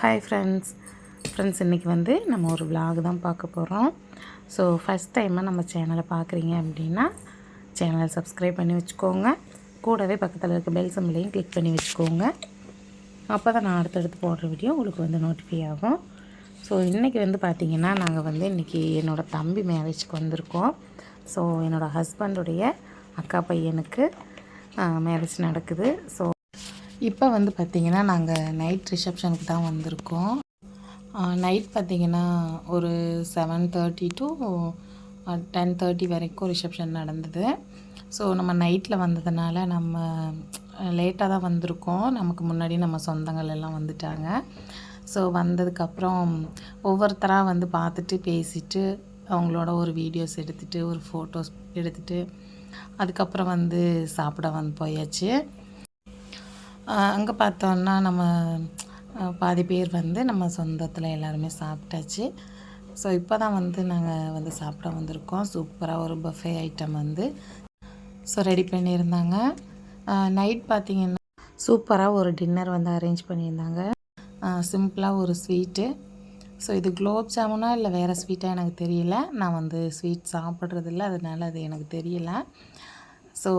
Hi friends friends இன்றைக்கி வந்து நம்ம ஒரு விலாக் தான் பார்க்க போகிறோம் ஸோ ஃபஸ்ட் டைமாக நம்ம சேனலை பார்க்குறீங்க அப்படின்னா சேனலை சப்ஸ்கிரைப் பண்ணி வச்சுக்கோங்க. கூடவே பக்கத்தில் இருக்க பெல் சிம்பிளையும் கிளிக் பண்ணி வச்சுக்கோங்க. அப்போ தான் நான் அடுத்தடுத்து போடுற வீடியோ உங்களுக்கு வந்து நோட்டிஃபை ஆகும். ஸோ இன்றைக்கி வந்து பார்த்திங்கன்னா நாங்கள் வந்து இன்றைக்கி என்னோடய தம்பி மேரேஜ்க்கு வந்திருக்கோம். ஸோ என்னோடய ஹஸ்பண்டுடைய அக்கா பையனுக்கு மேரேஜ் நடக்குது. ஸோ இப்போ வந்து பார்த்திங்கன்னா நாங்கள் நைட் ரிசப்ஷனுக்கு தான் வந்திருக்கோம். நைட் பார்த்திங்கன்னா ஒரு seven thirty to ten thirty வரைக்கும் ரிசப்ஷன் நடந்தது. ஸோ நம்ம நைட்டில் வந்ததுனால நம்ம லேட்டாக தான் வந்திருக்கோம். நமக்கு முன்னாடி நம்ம சொந்தங்கள் எல்லாம் வந்துட்டாங்க. ஸோ வந்ததுக்கப்புறம் ஒவ்வொருத்தராக வந்து பார்த்துட்டு பேசிட்டு அவங்களோட ஒரு வீடியோஸ் எடுத்துகிட்டு ஒரு ஃபோட்டோஸ் எடுத்துகிட்டு அதுக்கப்புறம் வந்து சாப்பிட வந்து போயாச்சு. அங்கே பார்த்தோன்னா நம்ம பாதி பேர் வந்து நம்ம சொந்தத்தில் எல்லாருமே சாப்பிட்டாச்சு. ஸோ இப்போ தான் வந்து நாங்கள் வந்து சாப்பிட வந்திருக்கோம். சூப்பராக ஒரு பஃபே ஐட்டம் வந்து. ஸோ ரெடி பண்ணியிருந்தாங்க. நைட் பார்த்திங்கன்னா சூப்பராக ஒரு டின்னர் வந்து அரேஞ்ச் பண்ணியிருந்தாங்க. சிம்பிளாக ஒரு ஸ்வீட்டு ஸோ இது குலோப் ஜாமுனா இல்லை வேறு ஸ்வீட்டாக எனக்கு தெரியல. நான் வந்து ஸ்வீட் சாப்பிட்றதில்ல. அதனால அது எனக்கு தெரியல. ஸோ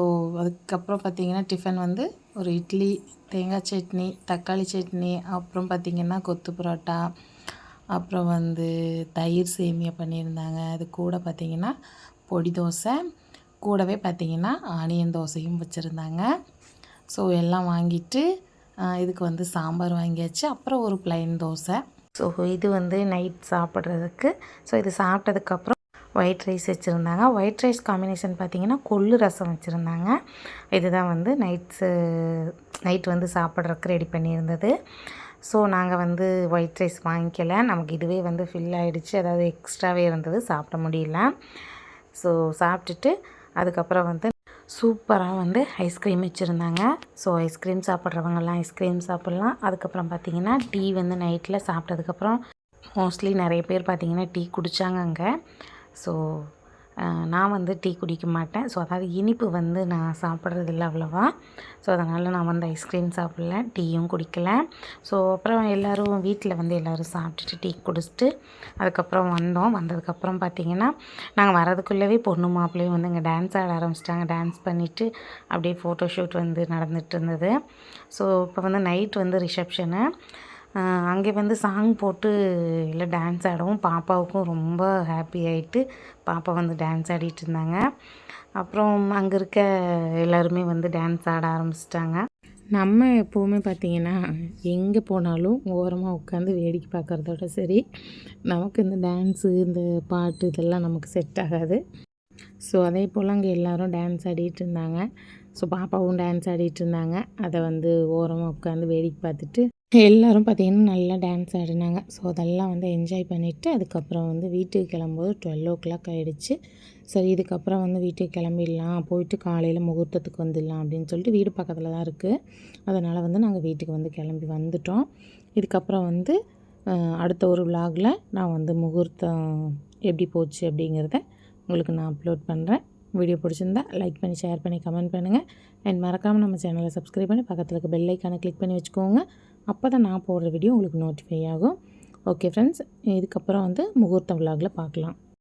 அதுக்கப்புறம் பார்த்தீங்கன்னா டிஃபன் வந்து ஒரு இட்லி தேங்காய் சட்னி தக்காளி சட்னி அப்புறம் பார்த்திங்கன்னா கொத்து பரோட்டா அப்புறம் வந்து தயிர் சேமியா பண்ணியிருந்தாங்க. அது கூட பார்த்திங்கன்னா பொடி தோசை கூடவே பார்த்திங்கன்னா ஆனியன் தோசையும் வச்சுருந்தாங்க. ஸோ எல்லாம் வாங்கிட்டு இதுக்கு வந்து சாம்பார் வாங்கியாச்சு. அப்புறம் ஒரு ப்ளைன் தோசை. ஸோ இது வந்து நைட் சாப்பிட்றதுக்கு ஸோ இது சாப்பிட்டதுக்கப்புறம் ஒயிட் ரைஸ் வச்சுருந்தாங்க. ஒயிட் ரைஸ் காம்பினேஷன் பார்த்திங்கன்னா கொள்ளு ரசம் வச்சுருந்தாங்க. இதுதான் வந்து நைட்ஸு நைட் வந்து சாப்பிட்றதுக்கு ரெடி பண்ணியிருந்தது. ஸோ நாங்கள் வந்து ஒயிட் ரைஸ் வாங்கிக்கல. நமக்கு இதுவே வந்து ஃபில் ஆகிடுச்சு அதாவது எக்ஸ்ட்ராவே இருந்தது. சாப்பிட முடியல. ஸோ சாப்பிட்டுட்டு அதுக்கப்புறம் வந்து சூப்பராக வந்து ஐஸ்கிரீம் வச்சுருந்தாங்க. ஸோ ஐஸ்கிரீம் சாப்பிட்றவங்கெல்லாம் ஐஸ்கிரீம் சாப்பிட்லாம். அதுக்கப்புறம் பார்த்திங்கன்னா டீ வந்து நைட்டில் சாப்பிட்டதுக்கப்புறம் மோஸ்ட்லி நிறைய பேர் பார்த்திங்கன்னா டீ குடித்தாங்க அங்கே. ஸோ நான் வந்து டீ குடிக்க மாட்டேன். ஸோ அதாவது இனிப்பு வந்து நான் சாப்பிட்றதில்ல அவ்வளோவா. ஸோ அதனால் நான் வந்து ஐஸ்கிரீம் சாப்பிடல டீயும் குடிக்கல. ஸோ அப்புறம் எல்லோரும் வீட்டில் வந்து எல்லோரும் சாப்பிட்டுட்டு டீ குடிச்சிட்டு அதுக்கப்புறம் வந்தோம். வந்ததுக்கப்புறம் பார்த்தீங்கன்னா நாங்கள் வரதுக்குள்ளவே பொண்ணு மாப்பிள்ளையும் வந்து இங்கே டான்ஸ் ஆட ஆரம்பிச்சிட்டாங்க. டான்ஸ் பண்ணிவிட்டு அப்படியே ஃபோட்டோ ஷூட் வந்து நடந்துகிட்டு இருந்தது. ஸோ இப்போ வந்து நைட் வந்து ரிசப்ஷனு அங்கே வந்து சாங் போட்டு இல்லை டான்ஸ் ஆடவும் பாப்பாவுக்கும் ரொம்ப ஹாப்பி ஆகிட்டு பாப்பா வந்து டான்ஸ் ஆடிட்டு இருந்தாங்க. அப்புறம் அங்கே இருக்க எல்லாருமே வந்து டான்ஸ் ஆட ஆரம்பிச்சிட்டாங்க. நம்ம எப்போவுமே பார்த்திங்கன்னா எங்கே போனாலும் ஓரமாக உட்காந்து வேடிக்கை பார்க்குறதோட சரி நமக்கு இந்த டான்ஸு இந்த பாட்டு இதெல்லாம் நமக்கு செட் ஆகாது. ஸோ அதே போல் அங்கே எல்லாரும் டான்ஸ் ஆடிட்டு இருந்தாங்க. ஸோ பாப்பாவும் டான்ஸ் ஆடிட்டு இருந்தாங்க. அதை வந்து ஓரமாக உட்காந்து வேடிக்கை பார்த்துட்டு எல்லோரும் பார்த்தீங்கன்னா நல்லா டான்ஸ் ஆடினாங்க. ஸோ அதெல்லாம் வந்து என்ஜாய் பண்ணிவிட்டு அதுக்கப்புறம் வந்து வீட்டுக்கு கிளம்பும்போது டுவெல் ஓ கிளாக் ஆகிடுச்சு சரி இதுக்கப்புறம் வந்து வீட்டுக்கு கிளம்பிடலாம். போயிட்டு காலையில் முகூர்த்தத்துக்கு வந்துடலாம் அப்படின்னு சொல்லிட்டு வீடு பக்கத்தில் தான் இருக்குது அதனால் வந்து நாங்கள் வீட்டுக்கு வந்து கிளம்பி வந்துட்டோம். இதுக்கப்புறம் வந்து அடுத்த ஒரு விலாகில் நான் வந்து முகூர்த்தம் எப்படி போச்சு அப்படிங்கிறத உங்களுக்கு நான் அப்லோட் பண்ணுறேன் வீடியோ பிடிச்சிருந்தா லைக் பண்ணி ஷேர் பண்ணி கமெண்ட் பண்ணுங்கள் அண்ட் மறக்காமல் நம்ம சேனலை சப்ஸ்கிரைப் பண்ணி பக்கத்தில் இருக்க பெல் ஐக்கானை கிளிக் பண்ணி வச்சுக்கோங்க. அப்போ தான் நான் போடுற வீடியோ உங்களுக்கு நோட்டிஃபை ஆகும். ஓகே ஃப்ரெண்ட்ஸ் இதுக்கப்புறம் வந்து முகூர்த்த விலாகில் பார்க்கலாம்.